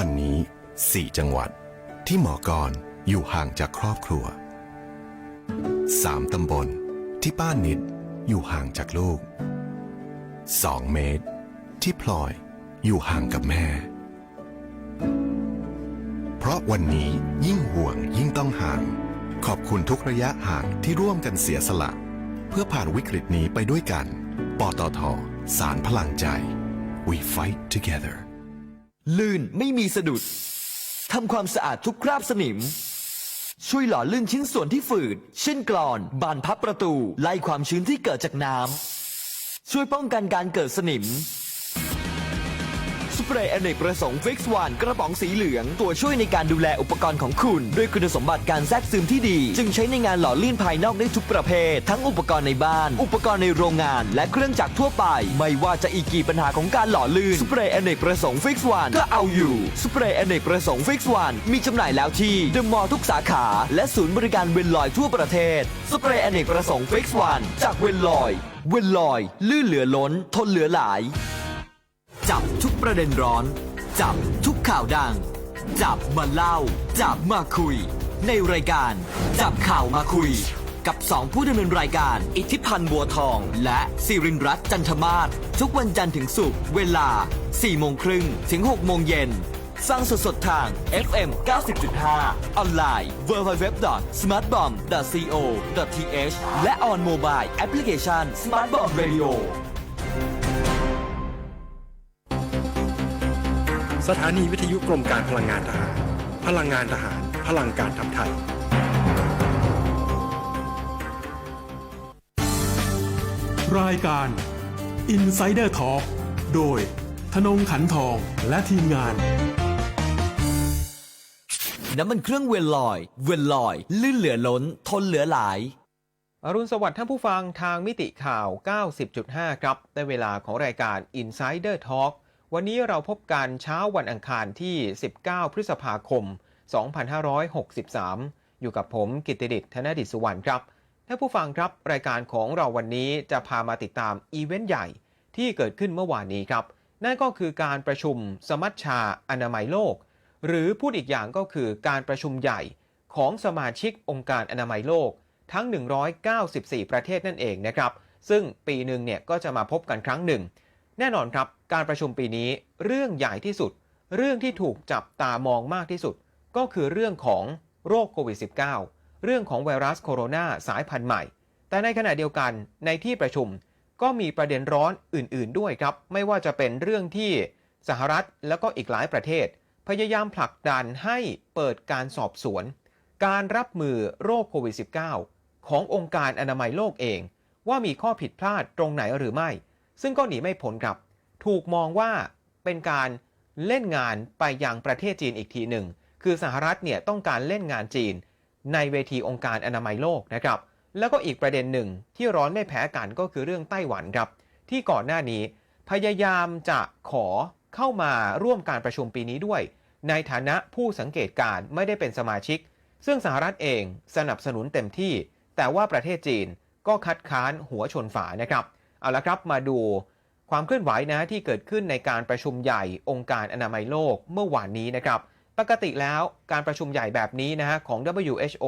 วันนี้ 4 จังหวัด ที่หมอกรอยู่ห่างจากครอบครัว 3 ตำบล ที่ป้านิดอยู่ห่างจากลูก 2 เมตร ที่พลอยอยู่ห่างกับแม่ เพราะวันนี้ยิ่งห่วงยิ่งต้องห่าง ขอบคุณทุกระยะห่างที่ร่วมกันเสียสละ เพื่อผ่านวิกฤตนี้ไปด้วยกัน ปตท สารพลังใจ we fight together ลื่นไม่มีสะดุดทำความสะอาดทุกคราบสนิม ช่วยหล่อลื่นชิ้นส่วนที่ฝืด เช่นกรอน บานพับประตู ไล่ความชื้นที่เกิดจากน้ำช่วยป้องกันการเกิดสนิม ปรย์อเนกประสงค์ฟิกซ์วันกระป๋องสีเหลือง ตัวช่วยในการดูแลอุปกรณ์ของคุณ ด้วยคุณสมบัติการแทรกซึมที่ดี จึงใช้ในงานหล่อลื่นภายนอกได้ทุกประเภท ทั้งอุปกรณ์ในบ้าน อุปกรณ์ในโรงงาน และเครื่องจักรทั่วไป ไม่ว่าจะอีกกี่ปัญหาของการหล่อลื่นสเปรย์อเนกประสงค์ฟิกซ์วันก็เอาอยู่สเปรย์อเนกประสงค์ฟิกซ์วันมีจำหน่ายแล้วที่เดอะมอลล์ทุกสาขาและศูนย์บริการเวนลอยทั่วประเทศสเปรย์อเนกประสงค์ฟิกซ์วันจากเวนลอย เวนลอย ลื่นเหลือล้น ทนเหลือหลาย จับทุกประเด็นร้อน จับทุกข่าวดัง จับมาเล่า จับมาคุย ในรายการ จับข่าวมาคุย กับสองผู้ดำเนินรายการ อิทธิพันธ์บัวทอง และสิรินรัตน์จันทมาศทุกวันจันทร์ถึงศุกร์เวลา4โมงครึ่งถึง6โมงเย็นฟังสดๆทาง FM 90.5 ออนไลน์ www.smartbomb.co.th และ on mobile application Smart Bomb Radio สถานีวิทยุกรมการพลังงานทหาร พลังงานทหาร พลังการทำไทย รายการ Insider Talk โดยธนงขันทองและทีมงาน น้ำมันเครื่องเวลลอย เวลลอย ลื่นเหลือล้น ทนเหลือหลายอรุณสวัสดิ์ท่านผู้ฟังทางมิติข่าว 90.5 ครับ ได้เวลาของรายการ Insider Talk วันนี้เราพบกันเช้าวันอังคารที่ 19 พฤษภาคม 2563 อยู่กับผมกิตติดิษธนดิษสุวรรณครับท่านผู้ฟังครับ รายการของเราวันนี้จะพามาติดตามอีเวนต์ใหญ่ที่เกิดขึ้นเมื่อวานนี้ครับ นั่นก็คือการประชุมสมัชชาอนามัยโลก หรือพูดอีกอย่างก็คือการประชุมใหญ่ของสมาชิกองค์การอนามัยโลกทั้ง 194 ประเทศนั่นเองนะครับ ซึ่งปีหนึ่งเนี่ยก็จะมาพบกันครั้งหนึ่ง แน่นอนครับ การประชุมปีนี้เรื่องใหญ่ที่สุด เรื่องที่ถูกจับตามองมากที่สุด ก็คือเรื่องของโรคโควิด -19 เรื่องของไวรัสโคโรนาสายพันธุ์ใหม่ แต่ในขณะเดียวกันในที่ประชุมก็มีประเด็นร้อนอื่น ๆ ด้วยครับ ไม่ว่าจะเป็นเรื่องที่สหรัฐแล้วก็อีกหลายประเทศ พยายามผลักดันให้เปิดการสอบสวน การรับมือโรคโควิด -19 ขององค์การอนามัยโลกเอง ว่ามีข้อผิดพลาดตรงไหนหรือไม่ ซึ่งก็หนีไม่พ้นครับ ถูกมองว่าเป็นการเล่นงานไปยังประเทศจีนอีกทีหนึ่ง คือสหรัฐเนี่ยต้องการเล่นงานจีน ในเวทีองค์การอนามัยโลกนะครับ แล้วก็อีกประเด็นหนึ่งที่ร้อนไม่แพ้กันก็คือเรื่องไต้หวันครับ ที่ก่อนหน้านี้ พยายามจะขอเข้ามาร่วมการประชุมปีนี้ด้วย ในฐานะผู้สังเกตการณ์ไม่ได้เป็นสมาชิก ซึ่งสหรัฐเองสนับสนุนเต็มที่ แต่ว่าประเทศจีนก็คัดค้านหัวชนฝานะครับ เอาละครับมาดูความเคลื่อนไหวนะที่เกิดขึ้นในการประชุมใหญ่องค์การอนามัยโลกเมื่อวานนี้นะครับ ปกติแล้วการประชุมใหญ่แบบนี้นะฮะของ WHO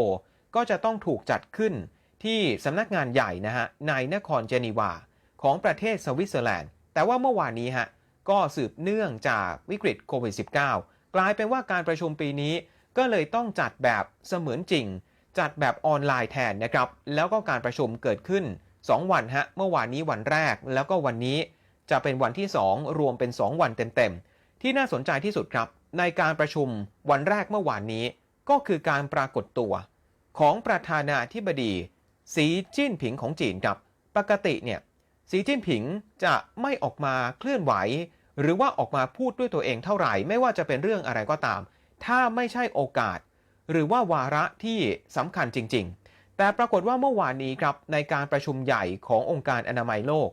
ก็จะต้องถูกจัดขึ้นที่สำนักงานใหญ่นะฮะในนครเจนีวา ของประเทศสวิตเซอร์แลนด์ แต่ว่าเมื่อวานนี้ฮะก็สืบเนื่องจากวิกฤตโควิด -19 กลายเป็นว่าการประชุมปีนี้ก็เลยต้องจัดแบบเสมือนจริง จัดแบบออนไลน์แทนนะครับ แล้วก็การประชุมเกิดขึ้น 2 วันฮะเมื่อวานนี้วันแรก แล้วก็วันนี้จะเป็นวันที่ 2 รวมเป็น 2 วันเต็มๆ ที่น่าสนใจที่สุดครับ ในการประชุมวันแรกเมื่อวานนี้ ก็คือการปรากฏตัว ของประธานาธิบดีสีจิ้นผิงของจีนครับปกติเนี่ยสีจิ้นผิงจะไม่ออกมาเคลื่อนไหว หรือว่าออกมาพูดด้วยตัวเองเท่าไหร่ ไม่ว่าจะเป็นเรื่องอะไรก็ตาม ถ้าไม่ใช่โอกาส หรือว่าวาระที่สำคัญจริง ๆ แต่ปรากฏว่าเมื่อวานนี้ครับในการประชุมใหญ่ขององค์การอนามัยโลก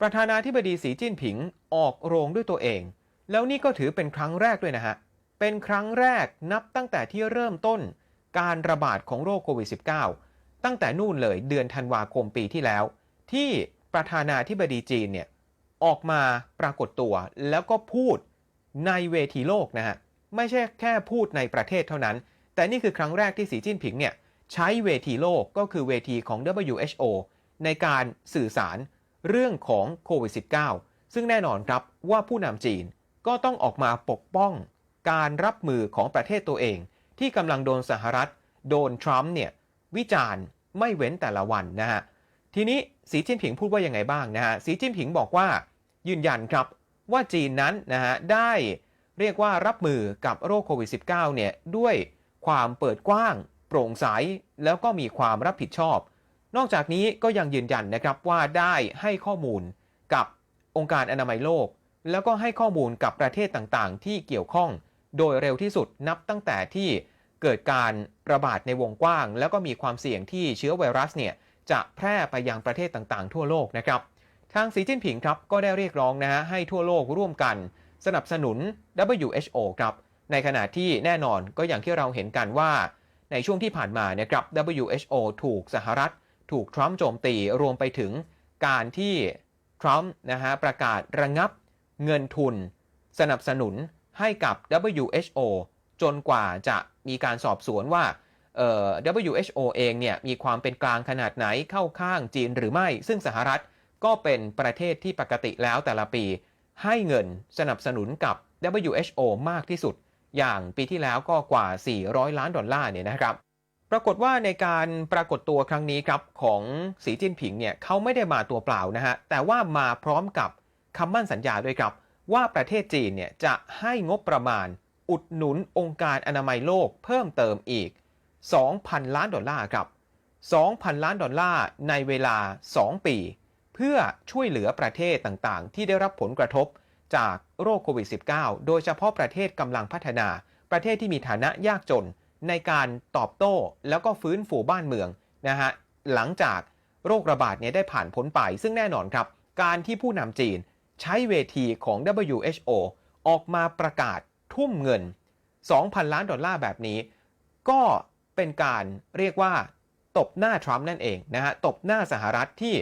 ประธานาธิบดีสีจิ้นผิงออกโรงด้วยตัวเอง แล้วนี่ก็ถือเป็นครั้งแรกด้วยนะฮะ เป็นครั้งแรกนับตั้งแต่ที่เริ่มต้น การระบาดของโรคโควิด -19 ตั้งแต่นู่นเลยเดือนธันวาคมปีที่แล้ว ที่ประธานาธิบดีจีนเนี่ยออกมาปรากฏตัวแล้วก็พูดในเวทีโลกนะฮะไม่ใช่แค่พูดในประเทศเท่านั้น แต่นี่คือครั้งแรกที่สีจิ้นผิงเนี่ย ใช้เวทีโลกก็คือเวทีของ WHO ในการสื่อสารเรื่องของโควิด -19 ซึ่งแน่นอนครับว่าผู้นำจีนก็ต้องออกมาปกป้องการรับมือของประเทศตัวเอง ที่กำลังโดนสหรัฐ โดนทรัมป์เนี่ย วิจารณ์ไม่เว้นแต่ละวันนะฮะ ทีนี้สีจิ้นผิงพูดว่ายังไงบ้างนะฮะ สีจิ้นผิงบอกว่า ยืนยันครับว่าจีนนั้นนะฮะ ได้เรียกว่ารับมือกับโรคโควิด -19 เนี่ย ด้วยความเปิดกว้าง โปร่งใสแล้วก็มีความรับผิดชอบ นอกจากนี้ก็ยังยืนยันนะครับว่าได้ให้ข้อมูลกับองค์การอนามัยโลก แล้วก็ให้ข้อมูลกับประเทศต่างๆ ที่เกี่ยวข้อง โดยเร็วที่สุดนับตั้งแต่ที่เกิดการระบาดในวงกว้าง แล้วก็มีความเสี่ยงที่เชื้อไวรัสเนี่ยจะแพร่ไปยังประเทศต่างๆ ทั่วโลกนะครับทางสีจิ้นผิงครับก็ได้เรียกร้องนะฮะให้ทั่วโลกร่วมกัน สนับสนุน WHO ครับในขณะที่แน่นอนก็อย่างที่เราเห็นกันว่า ในช่วงที่ผ่านมาเนี่ยครับ WHO ถูกสหรัฐ ถูกทรัมป์โจมตีรวมไปถึงการที่ทรัมป์นะฮะประกาศระงับเงินทุน สนับสนุนให้กับ WHO จนกว่าจะมีการสอบสวนว่าเออ WHO เองเนี่ยมีความเป็นกลางขนาดไหนเข้าข้างจีนหรือไม่ ซึ่งสหรัฐก็เป็นประเทศที่ปกติแล้วแต่ละปี ให้เงินสนับสนุนกับ WHO มากที่สุด อย่างปีที่แล้วก็กว่า 400 ล้านดอลลาร์เนี่ยนะครับ ปรากฏว่าในการปรากฏตัวครั้งนี้ครับของสีจิ้นผิงเนี่ยเขาไม่ได้มาตัวเปล่านะฮะแต่ว่ามาพร้อมกับคำมั่นสัญญาด้วยครับว่าประเทศจีนเนี่ยจะให้งบประมาณ อุดหนุนองค์การอนามัยโลกเพิ่มเติมอีก 2,000 ล้านดอลลาร์ครับ 2,000 ล้านดอลลาร์ในเวลา 2 ปี เพื่อช่วยเหลือประเทศต่างๆ ที่ได้รับผลกระทบ จากโรคโควิด -19 โดยเฉพาะประเทศกำลังพัฒนา ประเทศที่มีฐานะยากจน ในการตอบโต้แล้วก็ฟื้นฟูบ้านเมืองนะฮะหลังจากโรคระบาดเนี่ยได้ผ่านพ้นไป ซึ่งแน่นอนครับ การที่ผู้นำจีนใช้เวทีของ WHO ออกมาประกาศทุ่มเงิน 2,000 ล้านดอลลาร์แบบนี้ ก็เป็นการเรียกว่าตบหน้าทรัมป์นั่นเองนะฮะตบหน้าสหรัฐที่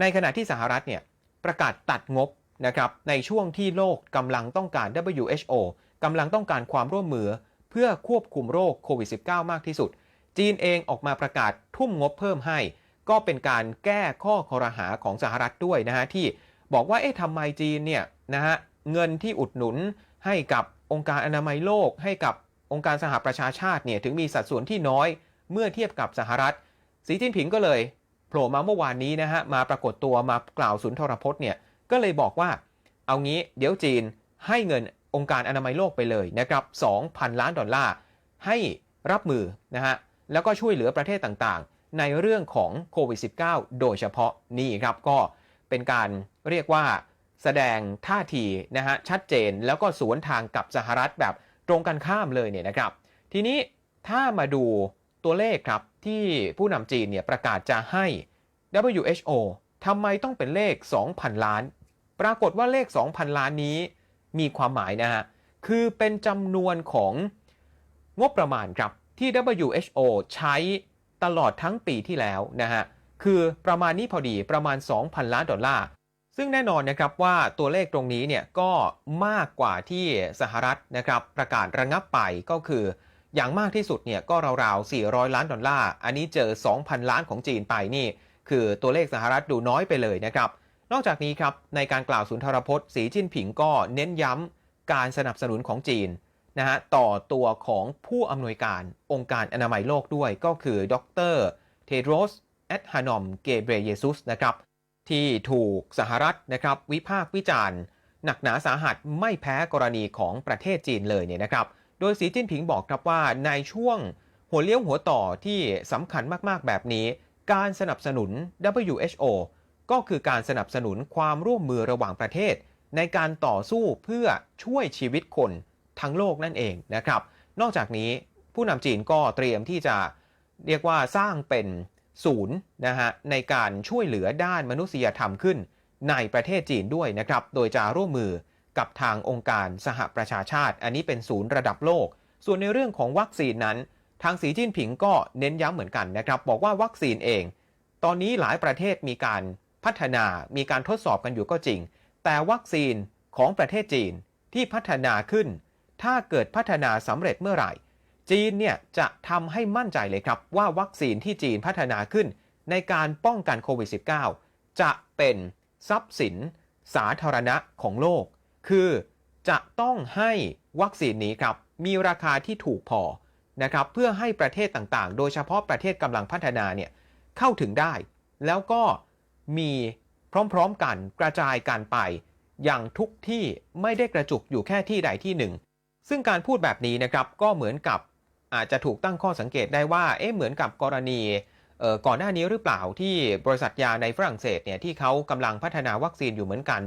ในขณะที่สหรัฐเนี่ยประกาศตัดงบ นะครับในช่วงที่โลกกำลังต้องการ WHO กำลังต้องการความร่วมมือ เพื่อควบคุมโรคโควิด -19 มากที่สุด จีนเองออกมาประกาศทุ่มงบเพิ่มให้ ก็เป็นการแก้ข้อคอรหาของสหรัฐด้วยนะฮะที่บอกว่าเอ๊ะทำไมจีนเนี่ยนะฮะเงินที่อุดหนุนให้กับองค์การอนามัยโลก ให้กับองค์การสหประชาชาติเนี่ยถึงมีสัดส่วนที่น้อยเมื่อเทียบกับสหรัฐ สีจิ้นผิงก็เลยโผล่มาเมื่อวานนี้นะฮะมาปรากฏตัวมากล่าวสุนทรพจน์เนี่ย ก็เลยบอกว่า เอางี้เดี๋ยวจีนให้เงินองค์การอนามัยโลกไปเลยนะครับ2,000 ล้านดอลลาร์ ให้รับมือนะฮะ แล้วก็ช่วยเหลือประเทศต่างๆ ในเรื่องของโควิด -19 โดยเฉพาะนี่ครับก็เป็นการเรียกว่าแสดงท่าทีนะฮะชัดเจนแล้วก็สวนทางกับสหรัฐแบบตรงกันข้ามเลยเนี่ยนะครับ ทีนี้ถ้ามาดูตัวเลขครับที่ผู้นำจีนเนี่ยประกาศจะให้ WHO ทำไมต้องเป็นเลข 2,000 ล้าน ปรากฏว่าเลข 2,000 ล้านนี้มีความหมายนะฮะ คือเป็นจำนวนของงบประมาณครับ ที่ WHO ใช้ตลอดทั้งปีที่แล้วนะฮะ คือประมาณนี้พอดีประมาณ 2,000 ล้านดอลลาร์ ซึ่งแน่นอนนะครับว่าตัวเลขตรงนี้เนี่ยก็มากกว่าที่สหรัฐนะครับประกาศระงับไปก็คืออย่างมากที่สุดเนี่ยก็ราวๆ 400 ล้านดอลลาร์ อันนี้เจอ 2,000 ล้านของจีนไปนี่ คือตัวเลขสหรัฐดูน้อยไปเลยนะครับ นอกจากนี้ครับในการกล่าวสุนทรพจน์ สีจิ้นผิงก็เน้นย้ำการสนับสนุนของจีนนะฮะต่อตัวของผู้อำนวยการองค์การอนามัยโลกด้วยก็คือดรเทโดรสแอดฮานอมเกเบรเยซุสนะครับที่ถูกสหรัฐนะครับวิพากษ์วิจารณ์ หนักหนาสาหัสไม่แพ้กรณีของประเทศจีนเลยเนี่ยนะครับโดยสีจิ้นผิงบอกครับว่าในช่วงหัวเลี้ยวหัวต่อที่สำคัญมากๆแบบนี้ การสนับสนุน WHO ก็คือการสนับสนุนความร่วมมือระหว่างประเทศ ในการต่อสู้เพื่อช่วยชีวิตคนทั้งโลกนั่นเองนะครับ นอกจากนี้ผู้นำจีนก็เตรียมที่จะเรียกว่าสร้างเป็นศูนย์นะฮะในการช่วยเหลือด้านมนุษยธรรมขึ้น ในประเทศจีนด้วยนะครับ โดยจะร่วมมือกับทางองค์การสหประชาชาติ อันนี้เป็นศูนย์ระดับโลก ส่วนในเรื่องของวัคซีนนั้น ทางสีจิ้นผิงก็เน้นย้ำเหมือนกันนะครับ บอกว่าวัคซีนเอง ตอนนี้หลายประเทศมีการ พัฒนามีการทดสอบกันอยู่ก็จริง แต่วัคซีนของประเทศจีนที่พัฒนาขึ้น ถ้าเกิดพัฒนาสำเร็จเมื่อไหร่ จีนเนี่ยจะทำให้มั่นใจเลยครับ ว่าวัคซีนที่จีนพัฒนาขึ้น ในการป้องกันโควิด -19 จะเป็นทรัพย์สิน สาธารณะของโลก คือจะต้องให้วัคซีนนี้ครับมีราคาที่ถูกพอนะครับเพื่อให้ประเทศต่างๆ โดยเฉพาะประเทศกำลังพัฒนาเนี่ยเข้าถึงได้ แล้วก็ มีพร้อมๆกันกระจายการไป อย่างทุกที่ไม่ได้กระจุกอยู่แค่ที่ใดที่หนึ่ง ซึ่งการพูดแบบนี้นะครับก็เหมือนกับอาจจะถูกตั้งข้อสังเกตได้ว่าเอ๊ะเหมือนกับกรณีก่อนหน้านี้หรือเปล่าที่บริษัทยาในฝรั่งเศสเนี่ยที่เขากำลังพัฒนาวัคซีนอยู่เหมือนกัน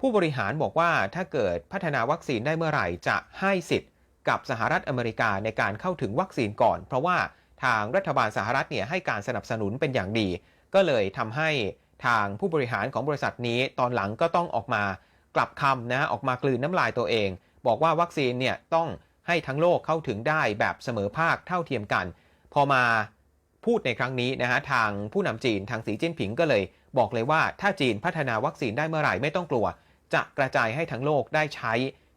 ผู้บริหารบอกว่าถ้าเกิดพัฒนาวัคซีนได้เมื่อไหร่จะให้สิทธิ์ กับสหรัฐอเมริกาในการเข้าถึงวัคซีนก่อน เพราะว่าทางรัฐบาลสหรัฐเนี่ยให้การสนับสนุนเป็นอย่างดี ก็เลยทำให้ทางผู้บริหารของบริษัทนี้ตอนหลังก็ต้องออกมากลับคำนะออกมากลืนน้ำลายตัวเอง บอกว่าวัคซีนเนี่ยต้องให้ทั้งโลกเข้าถึงได้แบบเสมอภาคเท่าเทียมกัน พอมาพูดในครั้งนี้นะฮะทางผู้นำจีนทางสีจิ้นผิงก็เลย บอกเลยว่าถ้าจีนพัฒนาวัคซีนได้เมื่อไหร่ไม่ต้องกลัว จะกระจายให้ทั้งโลกได้ใช้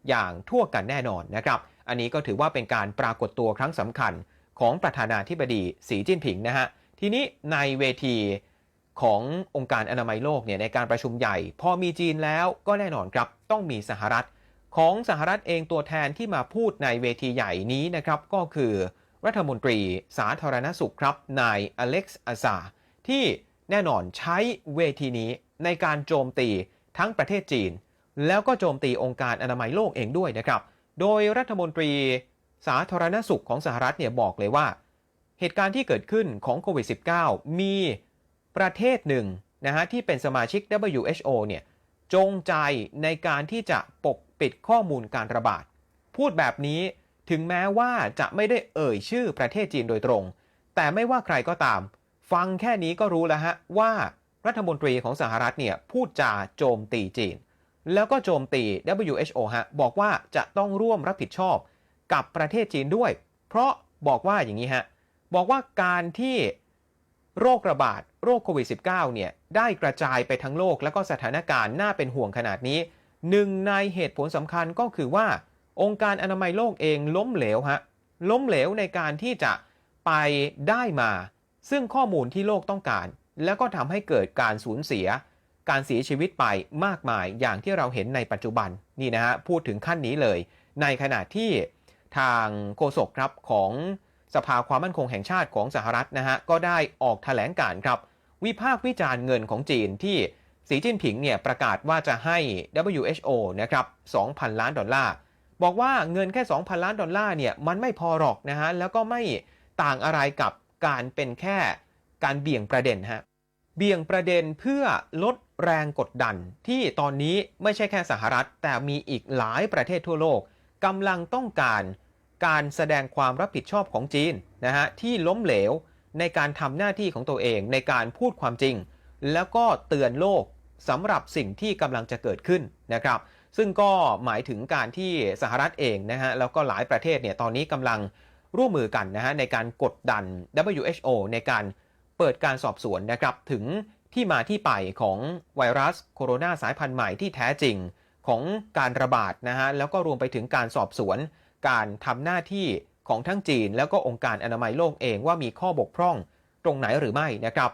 อย่างทั่วกันแน่นอนนะครับ อันนี้ก็ถือว่าเป็นการปรากฏตัวครั้งสำคัญของประธานาธิบดีสีจิ้นผิงนะฮะ ทีนี้ในเวทีขององค์การอนามัยโลกเนี่ยในการประชุมใหญ่ พอมีจีนแล้วก็แน่นอนครับต้องมีสหรัฐ ของสหรัฐเองตัวแทนที่มาพูดในเวทีใหญ่นี้นะครับก็คือ รัฐมนตรีสาธารณสุขครับนายอเล็กซ์อาซาที่แน่นอนใช้เวทีนี้ในการโจมตีทั้งประเทศจีน แล้วก็โจมตีองค์การอนามัยโลกเองด้วยนะครับ โดยรัฐมนตรีสาธารณสุขของสหรัฐเนี่ยบอกเลยว่า เหตุการณ์ที่เกิดขึ้นของโควิด -19 มีประเทศหนึ่งนะฮะที่เป็นสมาชิก WHO เนี่ยจงใจในการที่จะปกปิดข้อมูลการระบาด พูดแบบนี้ถึงแม้ว่าจะไม่ได้เอ่ยชื่อประเทศจีนโดยตรง แต่ไม่ว่าใครก็ตาม ฟังแค่นี้ก็รู้แล้วฮะว่ารัฐมนตรีของสหรัฐเนี่ยพูดจาโจมตีจีน แล้วก็โจมตี WHO ฮะบอกว่าจะต้องร่วมรับผิดชอบกับประเทศจีนด้วย เพราะบอกว่าอย่างนี้ฮะ บอกว่าการที่โรคระบาดโรคโควิด -19 เนี่ยได้กระจายไปทั้งโลก แล้วก็สถานการณ์น่าเป็นห่วงขนาดนี้หนึ่งในเหตุผลสำคัญก็คือว่า องค์การอนามัยโลกเองล้มเหลวฮะล้มเหลวในการที่จะไปได้มา ซึ่งข้อมูลที่โลกต้องการ แล้วก็ทำให้เกิดการสูญเสีย การเสียชีวิตไปมากมายอย่างที่เราเห็นในปัจจุบันนี่นะฮะพูดถึงขั้นนี้เลย ในขณะที่ทางโฆษกครับของ สภาความมั่นคงแห่งชาติของสหรัฐนะฮะก็ได้ออกแถลงการครับ วิพากษ์วิจารณ์เงินของจีนที่สีจิ้นผิงเนี่ยประกาศว่าจะให้ WHO นะครับ 2,000 ล้านดอลลาร์ บอกว่าเงินแค่ 2,000 ล้านดอลลาร์เนี่ยมันไม่พอหรอกนะฮะ แล้วก็ไม่ต่างอะไรกับการเป็นแค่การเบี่ยงประเด็นฮะ เบี่ยงประเด็นเพื่อลดแรงกดดันที่ตอนนี้ไม่ใช่แค่สหรัฐ แต่มีอีกหลายประเทศทั่วโลกกำลังต้องการ การแสดงความรับผิดชอบของจีนนะฮะที่ล้มเหลวในการทำหน้าที่ของตัวเองในการพูดความจริง แล้วก็เตือนโลกสำหรับสิ่งที่กำลังจะเกิดขึ้นนะครับ ซึ่งก็หมายถึงการที่สหรัฐเองนะฮะแล้วก็หลายประเทศเนี่ยตอนนี้กำลังร่วมมือกันนะฮะในการกดดัน WHO ในการเปิดการสอบสวนนะครับถึงที่มาที่ไปของไวรัสโคโรนาสายพันธุ์ใหม่ที่แท้จริงของการระบาดนะฮะแล้วก็รวมไปถึงการสอบสวน การทำหน้าที่ของทั้งจีน แล้วก็องค์การอนามัยโลกเองว่ามีข้อบกพร่องตรงไหนหรือไม่นะครับ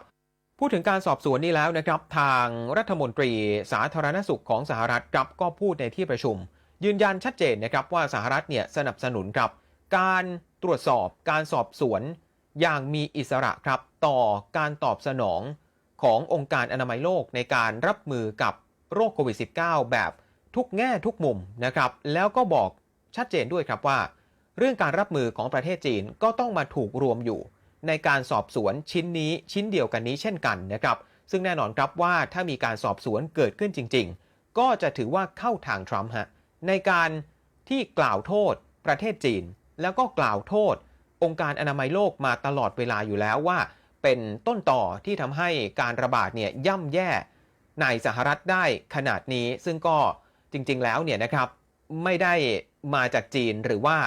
พูดถึงการสอบสวนนี้แล้วนะครับ ทางรัฐมนตรีสาธารณสุขของสหรัฐครับก็พูดในที่ประชุม ยืนยันชัดเจนนะครับว่าสหรัฐเนี่ยสนับสนุนครับ การตรวจสอบการสอบสวน อย่างมีอิสระครับต่อการตอบสนองขององค์การอนามัยโลกในการรับมือกับโรคโควิด -19 แบบทุกแง่ทุกมุมนะครับ แล้วก็บอก ชัดเจนด้วยครับว่า เรื่องการรับมือของประเทศจีนก็ต้องมาถูกรวมอยู่ ในการสอบสวนชิ้นนี้ชิ้นเดียวกันนี้เช่นกันนะครับ ซึ่งแน่นอนครับว่าถ้ามีการสอบสวนเกิดขึ้นจริง ๆ ก็จะถือว่าเข้าทางทรัมป์ฮะในการที่กล่าวโทษประเทศจีน แล้วก็กล่าวโทษ องค์การอนามัยโลกมาตลอดเวลาอยู่แล้วว่า เป็นต้นต่อที่ทำให้การระบาดเนี่ยย่ำแย่ในสหรัฐได้ขนาดนี้ซึ่งก็จริง ๆ แล้วเนี่ยนะครับ ไม่ได้มาจากจีนหรือว่า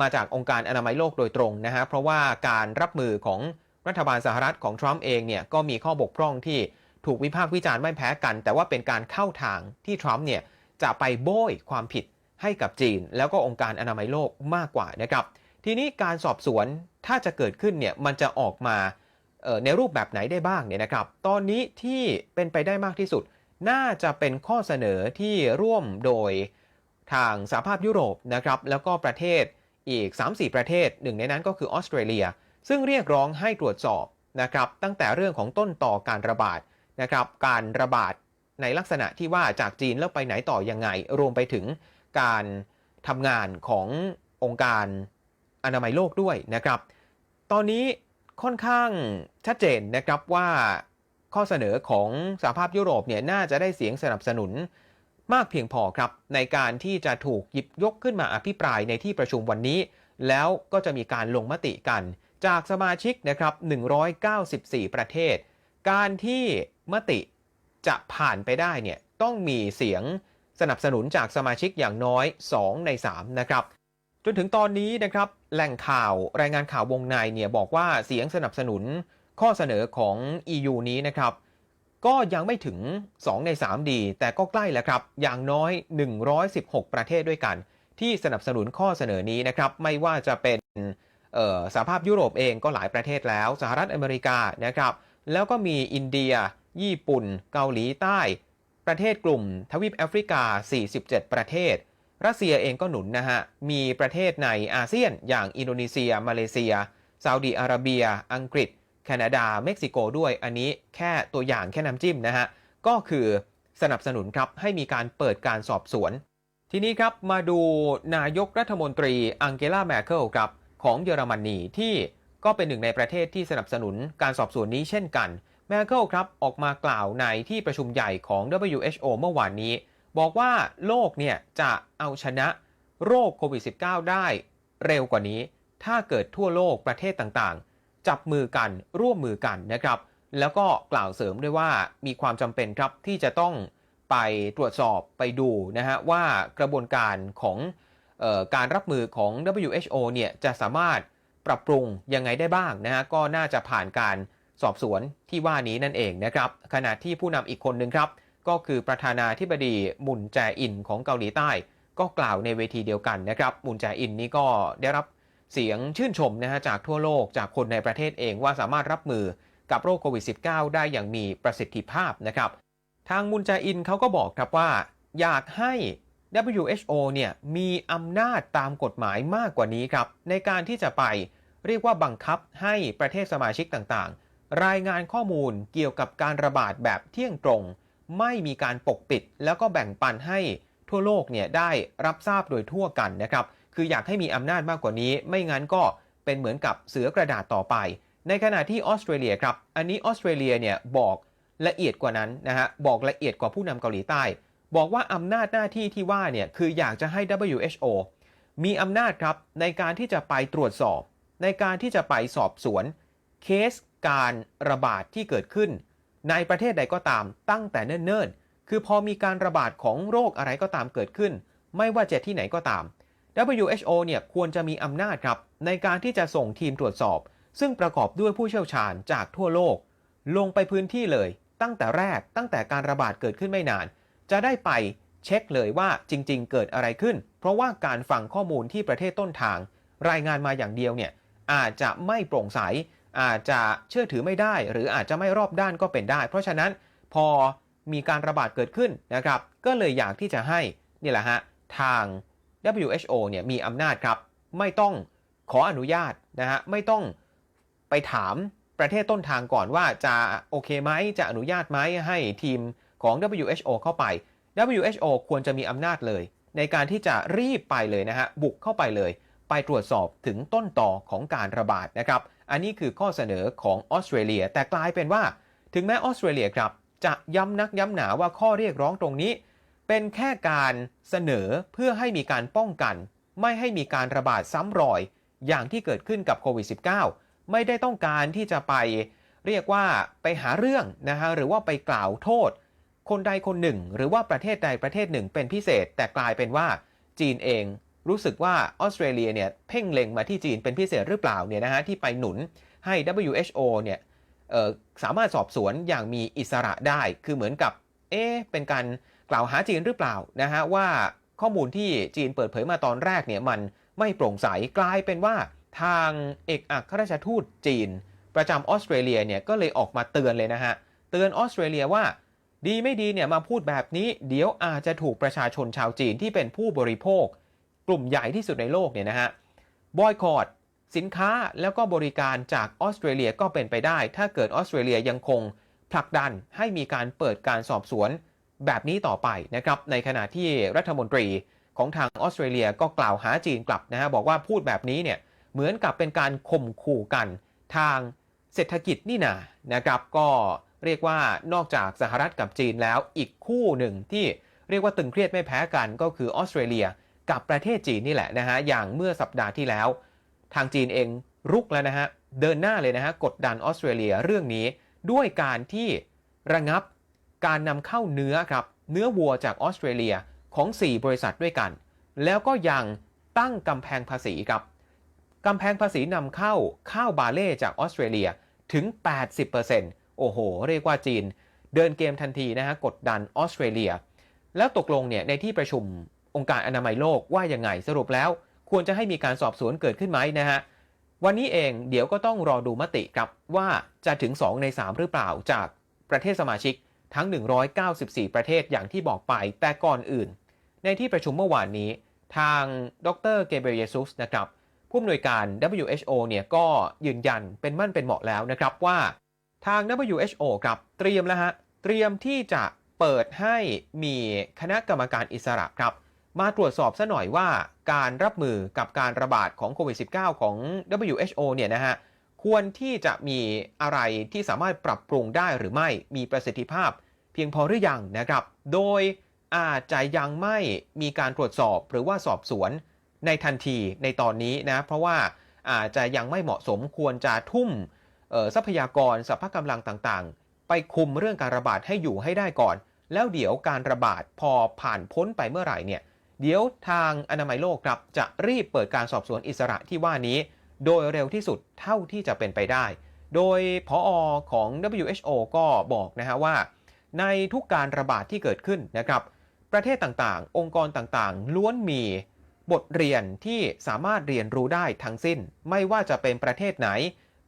มาจากองค์การอนามัยโลกโดยตรงนะฮะเพราะว่าการรับมือของรัฐบาลสหรัฐของทรัมป์เองเนี่ยก็มีข้อบกพร่องที่ถูกวิพากษ์วิจารณ์ไม่แพ้กัน แต่ว่าเป็นการเข้าทางที่ทรัมป์เนี่ยจะไปโบยความผิดให้กับจีน แล้วก็องค์การอนามัยโลกมากกว่านะครับทีนี้การสอบสวนถ้าจะเกิดขึ้นเนี่ยมันจะออกมาในรูปแบบไหนได้บ้างเนี่ยนะครับ ตอนนี้ที่เป็นไปได้มากที่สุด น่าจะเป็นข้อเสนอที่ร่วมโดย ทางสหภาพยุโรปนะครับแล้วก็ประเทศอีก 3-4 ประเทศหนึ่งในนั้นก็คือออสเตรเลีย ซึ่งเรียกร้องให้ตรวจสอบนะครับตั้งแต่เรื่องของต้นต่อการระบาดนะครับการระบาดในลักษณะที่ว่าจากจีนแล้วไปไหนต่อยังไง รวมไปถึงการทำงานขององค์การอนามัยโลกด้วยนะครับ ตอนนี้ค่อนข้างชัดเจนนะครับว่าข้อเสนอของสหภาพยุโรปเนี่ยน่าจะได้เสียงสนับสนุน มากเพียงพอครับ ในการที่จะถูกหยิบยกขึ้นมาอภิปรายในที่ประชุมวันนี้ แล้วก็จะมีการลงมติกัน จากสมาชิกนะครับ 194 ประเทศ การที่มติจะผ่านไปได้เนี่ยต้องมีเสียงสนับสนุนจากสมาชิกอย่างน้อย 2 ใน 3 นะครับ จนถึงตอนนี้นะครับแหล่งข่าวรายงานข่าววงในเนี่ยบอกว่าเสียงสนับสนุนข้อเสนอของ EU นี้นะครับ ก็ยังไม่ถึง 2 ใน 3 ดี แต่ก็ใกล้แล้วครับ อย่างน้อย 116 ประเทศด้วยกัน ที่สนับสนุนข้อเสนอนี้นะครับ ไม่ว่าจะเป็นสหภาพยุโรปเองก็หลายประเทศแล้ว สหรัฐอเมริกานะครับ แล้วก็มีอินเดีย ญี่ปุ่น เกาหลีใต้ ประเทศกลุ่ม ทวีปแอฟริกา 47 ประเทศ รัสเซียเองก็หนุนนะฮะ มีประเทศในอาเซียนอย่างอินโดนีเซีย มาเลเซียซาอุดีอาระเบีย อังกฤษ แคนาดา เม็กซิโกด้วย อันนี้แค่ตัวอย่างแค่น้ำจิ้มนะฮะ ก็คือสนับสนุนครับให้มีการเปิดการสอบสวน ทีนี้ครับมาดูนายกรัฐมนตรีอังเกลาแมเคิลครับของเยอรมนีที่ก็เป็นหนึ่งในประเทศที่สนับสนุนการสอบสวนนี้เช่นกัน แมเคิลครับออกมากล่าวในที่ประชุมใหญ่ของ WHO เมื่อวานนี้ บอกว่าโลกเนี่ยจะเอาชนะโรคโควิด -19 ได้เร็วกว่านี้ ถ้าเกิดทั่วโลกประเทศต่างๆ จับมือกันร่วมมือกันนะครับ แล้วก็กล่าวเสริมด้วยว่ามีความจำเป็นครับที่จะต้องไปตรวจสอบไปดูนะฮะว่ากระบวนการของออการรับมือของ WHO เนี่ยจะสามารถปรับปรุงยังไงได้บ้างนะฮะก็น่าจะผ่านการสอบสวนที่ว่านี้นั่นเองนะครับ ขณะที่ผู้นำอีกคนหนึ่งครับ ก็คือประธานาธิบดีมุนแจอินของเกาหลีใต้ ก็กล่าวในเวทีเดียวกันนะครับ มุนแจอินนี่ก็ได้รับ เสียงชื่นชมนะฮะจากทั่วโลกจากคนในประเทศเองว่าสามารถรับมือกับโรคโควิด -19 ได้อย่างมีประสิทธิภาพนะครับ ทางมุนแจอินเขาก็บอกครับว่า อยากให้ WHO เนี่ยมีอำนาจตามกฎหมายมากกว่านี้ครับ ในการที่จะไปเรียกว่าบังคับให้ประเทศสมาชิกต่างๆ รายงานข้อมูลเกี่ยวกับการระบาดแบบเที่ยงตรง ไม่มีการปกปิด แล้วก็แบ่งปันให้ทั่วโลกเนี่ยได้รับทราบโดยทั่วกันนะครับ คืออยากให้มีอำนาจมากกว่านี้ ไม่งั้นก็เป็นเหมือนกับเสือกระดาษต่อไป ในขณะที่ออสเตรเลียครับ อันนี้ออสเตรเลียเนี่ยบอกละเอียดกว่านั้นนะฮะ บอกละเอียดกว่าผู้นำเกาหลีใต้ บอกว่าอำนาจหน้าที่ที่ว่าเนี่ยคืออยากจะให้ WHO มีอำนาจครับในการที่จะไปตรวจสอบ ในการที่จะไปสอบสวนเคสการระบาดที่เกิดขึ้น ในประเทศใดก็ตามตั้งแต่เนิ่นๆ คือพอมีการระบาดของโรคอะไรก็ตามเกิดขึ้น ไม่ว่าจะที่ไหนก็ตาม WHO เนี่ยควรจะมีอำนาจครับในการที่จะส่งทีมตรวจสอบ ซึ่งประกอบด้วยผู้เชี่ยวชาญจากทั่วโลก ลงไปพื้นที่เลย ตั้งแต่แรกตั้งแต่การระบาดเกิดขึ้นไม่นาน จะได้ไปเช็คเลยว่าจริง ๆ เกิดอะไรขึ้น เพราะว่าการฟังข้อมูลที่ประเทศต้นทาง รายงานมาอย่างเดียวเนี่ยอาจจะไม่โปร่งใส อาจจะเชื่อถือไม่ได้ หรืออาจจะไม่รอบด้านก็เป็นได้ เพราะฉะนั้นพอมีการระบาดเกิดขึ้นนะครับ ก็เลยอยากที่จะให้นี่แหละฮะทาง WHO เนี่ยมีอำนาจครับ ไม่ต้องขออนุญาตนะฮะไม่ต้องไปถามประเทศต้นทางก่อนว่าจะโอเคไหมจะอนุญาตไหมให้ทีมของ WHO เข้าไป WHO ควรจะมีอำนาจเลย ในการที่จะรีบไปเลยนะฮะบุกเข้าไปเลย ไปตรวจสอบถึงต้นต่อของการระบาดนะครับ อันนี้คือข้อเสนอของออสเตรเลีย แต่กลายเป็นว่า ถึงแม้ออสเตรเลียครับจะย้ำนักย้ำหนาว่าข้อเรียกร้องตรงนี้ เป็นแค่การเสนอเพื่อให้มีการป้องกัน ไม่ให้มีการระบาดซ้ำรอย อย่างที่เกิดขึ้นกับโควิด -19 ไม่ได้ต้องการที่จะไปเรียกว่าไปหาเรื่องนะฮะหรือว่าไปกล่าวโทษ คนใดคนหนึ่ง หรือว่าประเทศใดประเทศหนึ่งเป็นพิเศษ แต่กลายเป็นว่าจีนเองรู้สึกว่าออสเตรเลียเนี่ยเพ่งเล็งมาที่จีนเป็นพิเศษหรือเปล่าเนี่ยนะฮะที่ไปหนุนให้ WHO เนี่ยสามารถสอบสวนอย่างมีอิสระได้ คือเหมือนกับ เอ๊เป็นการ กล่าวหาจีนหรือเปล่านะฮะว่าข้อมูลที่จีนเปิดเผยมาตอนแรกเนี่ยมันไม่โปร่งใสกลายเป็นว่าทางเอกอัครราชทูตจีน ประจำออสเตรเลียเนี่ยก็เลยออกมาเตือนเลยนะฮะเตือนออสเตรเลียว่า ดีไม่ดีเนี่ยมาพูดแบบนี้ เดี๋ยวอาจจะถูกประชาชนชาวจีนที่เป็นผู้บริโภค กลุ่มใหญ่ที่สุดในโลกเนี่ยนะฮะบอยคอรดสินค้าแล้วก็บริการจากออสเตรเลียก็เป็นไปได้ ถ้าเกิดออสเตรเลียยังคงผลักดันให้มีการเปิดการสอบสวน แบบนี้ต่อไปนะครับในขณะที่รัฐมนตรีของทางออสเตรเลียก็กล่าวหาจีนกลับนะฮะบอกว่าพูดแบบนี้เนี่ยเหมือนกับเป็นการข่มขู่กันทางเศรษฐกิจนี่นานะครับก็เรียกว่านอกจากสหรัฐกับจีนแล้วอีกคู่หนึ่งที่เรียกว่าตึงเครียดไม่แพ้กันก็คือออสเตรเลียกับประเทศจีนนี่แหละนะฮะอย่างเมื่อสัปดาห์ที่แล้ว ทางจีนเองรุกแล้วนะฮะเดินหน้าเลยนะฮะกดดันออสเตรเลียเรื่องนี้ด้วยการที่ระงับ การนำเข้าเนื้อครับเนื้อวัวจากออสเตรเลียของ 4 บริษัทด้วยกัน แล้วก็ยังตั้งกำแพงภาษีครับกำแพงภาษีนำเข้าข้าวบาเล่จากออสเตรเลียถึง 80%โอ้โห เรียกว่าจีน เดินเกมทันทีนะฮะกดดันออสเตรเลีย แล้วตกลงเนี่ยในที่ประชุมองค์การอนามัยโลกว่ายังไงสรุปแล้ว ควรจะให้มีการสอบสวนเกิดขึ้นไหมนะฮะวันนี้เองเดี๋ยวก็ต้องรอดูมติครับว่าจะถึง 2 ใน 3 หรือเปล่าจากประเทศสมาชิก ทั้ง 194 ประเทศอย่างที่บอกไปแต่ก่อนอื่น ในที่ประชุมเมื่อวานนี้ ทางดรเกเบรเยซุสนะครับผู้อำนวยการ WHO เนี่ยก็ยืนยันเป็นมั่นเป็นเหมาะแล้วนะครับว่าทาง WHO ครับเตรียมแล้วฮะเตรียมที่จะเปิดให้มีคณะกรรมการอิสระครับ มาตรวจสอบซะหน่อยว่าการรับมือกับการระบาดของโควิด -19 ของ WHO เนี่ยนะฮะควรที่จะมีอะไรที่สามารถปรับปรุงได้หรือไม่มีประสิทธิภาพ เพียงพอหรือยังนะครับ โดยอาจจะยังไม่มีการตรวจสอบหรือว่าสอบสวนในทันทีในตอนนี้นะ เพราะว่าอาจจะยังไม่เหมาะสมควรจะทุ่มทรัพยากรสรรพกำลังต่างๆ ไปคุมเรื่องการระบาดให้อยู่ให้ได้ก่อน แล้วเดี๋ยวการระบาดพอผ่านพ้นไปเมื่อไหร่เนี่ยเดี๋ยวทางอนามัยโลกครับจะรีบเปิดการสอบสวนอิสระที่ว่านี้ โดยเร็วที่สุดเท่าที่จะเป็นไปได้ โดยพออของ WHO ก็บอกนะฮะว่า ในทุกการระบาดที่เกิดขึ้นนะครับ ประเทศต่างๆ องค์กรต่างๆ ล้วนมีบทเรียนที่สามารถเรียนรู้ได้ทั้งสิ้น ไม่ว่าจะเป็นประเทศไหน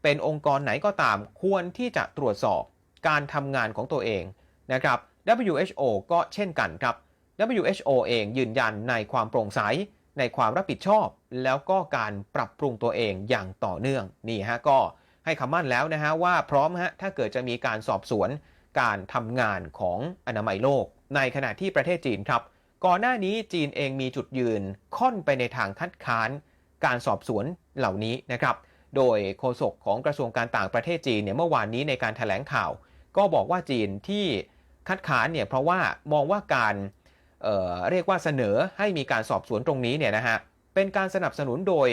เป็นองค์กรไหนก็ตาม ควรที่จะตรวจสอบการทำงานของตัวเองนะครับ WHO ก็เช่นกันครับ WHO เองยืนยันในความโปร่งใส ในความรับผิดชอบ แล้วก็การปรับปรุงตัวเองอย่างต่อเนื่องนี่ฮะก็ให้คำมั่นแล้วนะฮะว่าพร้อมฮะถ้าเกิดจะมีการสอบสวน การทำงานของอนามัยโลก ในขณะที่ประเทศจีนครับ ก่อนหน้านี้จีนเองมีจุดยืนค่อนไปในทางคัดค้าน การสอบสวนเหล่านี้นะครับ โดยโฆษกของกระทรวงการต่างประเทศจีนเนี่ยเมื่อวานนี้ในการถแถลงข่าว ก็บอกว่าจีนที่คัดค้านเนี่ยเพราะว่ามองว่าการเเรียกว่าเสนอให้มีการสอบสวนตรงนี้เนี่ยนะฮะเป็นการสนับสนุนโดย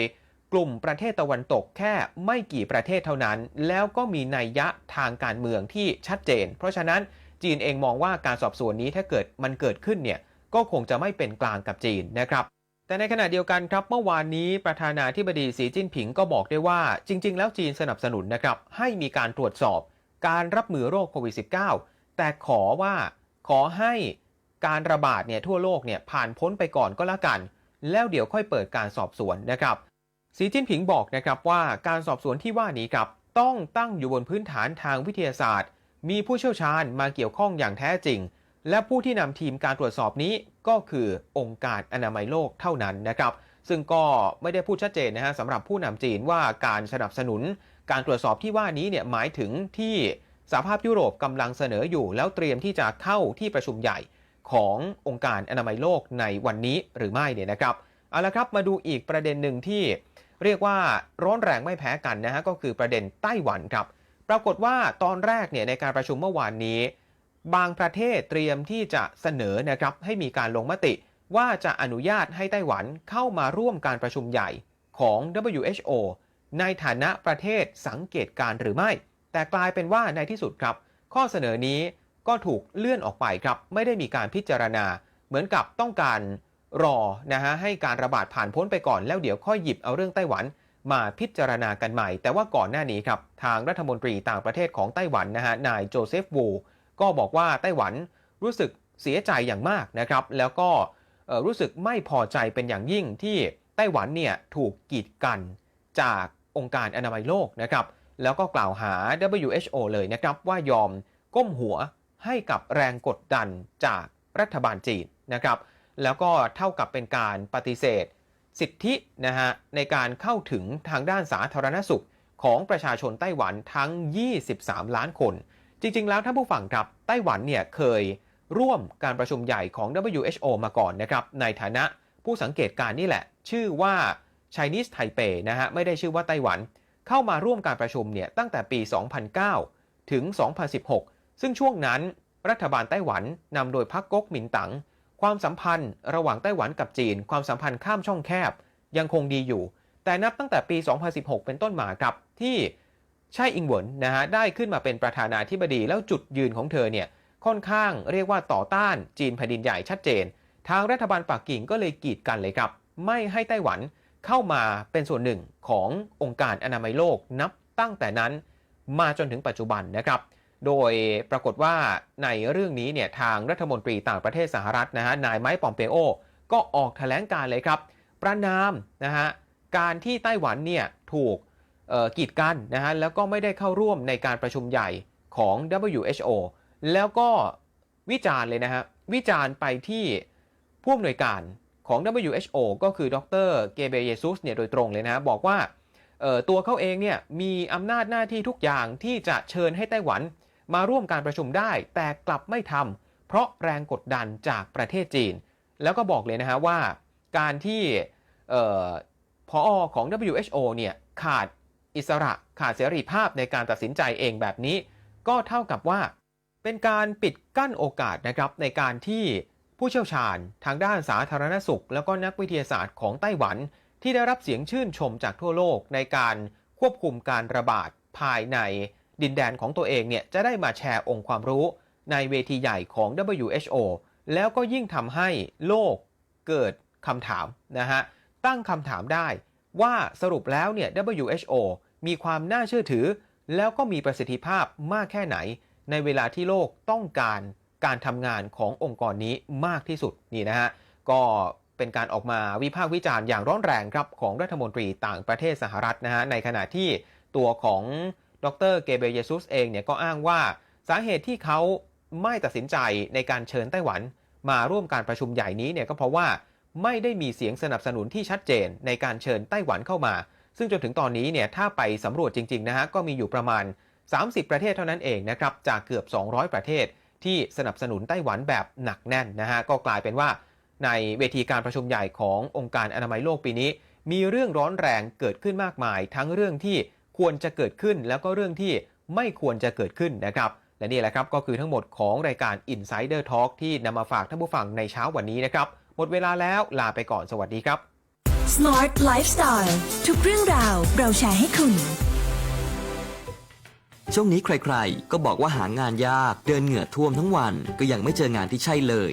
ลุ่มประเทศตะวันตกแค่ไม่กี่ประเทศเท่านั้น แล้วก็มีนัยยะทางการเมืองที่ชัดเจน เพราะฉะนั้นจีนเองมองว่าการสอบสวนนี้ถ้าเกิดมันเกิดขึ้นเนี่ยก็คงจะไม่เป็นกลางกับจีนนะครับ แต่ในขณะเดียวกันครับเมื่อวานนี้ประธานาธิบดีสีจิ้นผิงก็บอกได้ว่า จริง ๆ แล้วจีนสนับสนุนนะครับให้มีการตรวจสอบ การรับมือโรคโควิด -19 แต่ขอว่าขอให้การระบาดเนี่ยทั่วโลกเนี่ยผ่านพ้นไปก่อนก็แล้วกัน แล้วเดี๋ยวค่อยเปิดการสอบสวนนะครับ สีจิ้นผิงบอกนะครับว่าการสอบสวนที่ว่านี้ครับต้องตั้งอยู่บนพื้นฐานทางวิทยาศาสตร์ มีผู้เชี่ยวชาญมาเกี่ยวข้องอย่างแท้จริง และผู้ที่นำทีมการตรวจสอบนี้ก็คือองค์การอนามัยโลกเท่านั้นนะครับ ซึ่งก็ไม่ได้พูดชัดเจนนะฮะสำหรับผู้นำจีนว่าการสนับสนุน การตรวจสอบที่ว่านี้เนี่ยหมายถึงที่สหภาพยุโรปกำลังเสนออยู่ แล้วเตรียมที่จะเข้าที่ประชุมใหญ่ขององค์การอนามัยโลกในวันนี้หรือไม่เนี่ยนะครับเอาละครับมาดูอีกประเด็นหนึ่งที่ เรียกว่าร้อนแรงไม่แพ้กันนะฮะก็คือประเด็นไต้หวันครับ ปรากฏว่าตอนแรกเนี่ยในการประชุมเมื่อวานนี้ บางประเทศเตรียมที่จะเสนอนะครับให้มีการลงมติ ว่าจะอนุญาตให้ไต้หวันเข้ามาร่วมการประชุมใหญ่ของ WHO ในฐานะประเทศสังเกตการณ์หรือไม่ แต่กลายเป็นว่าในที่สุดครับ ข้อเสนอนี้ก็ถูกเลื่อนออกไปครับ ไม่ได้มีการพิจารณา เหมือนกับต้องการ รอนะฮะให้การระบาดผ่านพ้นไปก่อนแล้วเดี๋ยวค่อยหยิบเอาเรื่องไต้หวันมาพิจารณากันใหม่ แต่ว่าก่อนหน้านี้ครับ ทางรัฐมนตรีต่างประเทศของไต้หวันนะฮะนายโจเซฟวูก็บอกว่าไต้หวันรู้สึกเสียใจอย่างมากนะครับ แล้วก็รู้สึกไม่พอใจเป็นอย่างยิ่งที่ไต้หวันเนี่ยถูกกีดกันจากองค์การอนามัยโลกนะครับ แล้วก็กล่าวหา WHO เลยนะครับว่ายอมก้มหัวให้กับแรงกดดันจากรัฐบาลจีนนะครับ แล้วก็เท่ากับเป็นการปฏิเสธ สิทธินะฮะในการเข้าถึงทางด้านสาธารณสุขของประชาชนไต้หวันทั้ง 23 ล้านคน จริง ๆ แล้วท่านผู้ฟังครับไต้หวันเนี่ยเคยร่วมการประชุมใหญ่ของ WHO มาก่อนนะครับในฐานะผู้สังเกตการณ์นี่แหละ ชื่อว่า Chinese Taipei นะฮะไม่ได้ชื่อว่าไต้หวัน เข้ามาร่วมการประชุมเนี่ยตั้งแต่ปี 2009 ถึง 2016 ซึ่งช่วงนั้นรัฐบาลไต้หวันนำโดยพรรคก๊กหมินตั๋ง ความสัมพันธ์ระหว่างไต้หวันกับจีน ความสัมพันธ์ข้ามช่องแคบยังคงดีอยู่ แต่นับตั้งแต่ปี 2016 เป็นต้นมาครับที่ไช่อิงเหวินนะฮะได้ขึ้นมาเป็นประธานาธิบดีแล้วจุดยืนของเธอเนี่ยค่อนข้างเรียกว่าต่อต้านจีนแผ่นดินใหญ่ชัดเจน ทางรัฐบาลปักกิ่งก็เลยกีดกันเลยครับ ไม่ให้ไต้หวันเข้ามาเป็นส่วนหนึ่งขององค์การอนามัยโลกนับตั้งแต่นั้นมาจนถึงปัจจุบันนะครับ โดยปรากฏว่าในเรื่องนี้เนี่ยทางรัฐมนตรีต่างประเทศสหรัฐนะฮะนายไมค์ปอมเปโอ ก็ออกแถลงการเลยครับ ประนามนะฮะการที่ไต้หวันเนี่ยถูกกีดกันนะฮะแล้วก็ไม่ได้เข้าร่วมในการประชุมใหญ่ของ WHO แล้วก็วิจารณ์เลยนะฮะวิจารณ์ไปที่ผู้อำนวยการของ WHO ก็คือดรเกเบเยซุสเนี่ยโดยตรงเลยนะบอกว่าตัวเขาเองเนี่ยมีอำนาจหน้าที่ทุกอย่างที่จะเชิญให้ไต้หวัน มาร่วมการประชุมได้แต่กลับไม่ทำเพราะแรงกดดันจากประเทศจีน แล้วก็บอกเลยนะฮะว่า การที่เอ่ออของ WHO เนี่ยขาดอิสระขาดเสรีภาพในการตัดสินใจเองแบบนี้ ก็เท่ากับว่า เป็นการปิดกั้นโอกาสนะครับในการที่ผู้เชี่ยวชาญทางด้านสาธารณสุข แล้วก็นักวิทยาศาสตร์ของไต้หวัน ที่ได้รับเสียงชื่นชมจากทั่วโลกในการควบคุมการระบาดภายใน ดินแดนของตัวเองเนี่ยจะได้มาแชร์องค์ความรู้ในเวทีใหญ่ของ WHO แล้วก็ยิ่งทำให้โลกเกิดคำถามนะฮะตั้งคำถามได้ว่าสรุปแล้วเนี่ย WHO มีความน่าเชื่อถือ แล้วก็มีประสิทธิภาพมากแค่ไหน ในเวลาที่โลกต้องการการทำงานขององค์กรนี้มากที่สุดนี่นะฮะก็เป็นการออกมาวิพากษ์วิจารณ์อย่างร้อนแรงครับของรัฐมนตรีต่างประเทศสหรัฐนะฮะในขณะที่ตัวของ ดรเกเบเยซุสเองเนี่ยก็อ้างว่าสาเหตุที่เขาไม่ตัดสินใจในการเชิญไต้หวัน มาร่วมการประชุมใหญ่นี้เนี่ยก็เพราะว่าไม่ได้มีเสียงสนับสนุนที่ชัดเจนในการเชิญไต้หวันเข้ามา ซึ่งจนถึงตอนนี้เนี่ยถ้าไปสำรวจจริงๆนะฮะก็มีอยู่ประมาณ 30 ประเทศเท่านั้นเองนะครับจากเกือบ 200 ประเทศที่สนับสนุนไต้หวันแบบหนักแน่นนะฮะก็กลายเป็นว่า ในเวทีการประชุมใหญ่ขององค์การอนามัยโลกปีนี้ มีเรื่องร้อนแรงเกิดขึ้นมากมาย ทั้งเรื่องที่ ควรจะเกิดขึ้นแล้วก็เรื่องที่ไม่ควรจะเกิดขึ้นนะครับ และนี่แหละครับก็คือทั้งหมดของรายการ Insider Talk ที่นำมาฝากท่านผู้ฟังในเช้าวันนี้นะครับ หมดเวลาแล้วลาไปก่อนสวัสดีครับ Smart Lifestyle ทุกเรื่องราวเราแชร์ให้คุณ ช่วงนี้ใครๆ ก็บอกว่าหางานยากเดินเหงื่อท่วมทั้งวัน ก็ยังไม่เจองานที่ใช่เลย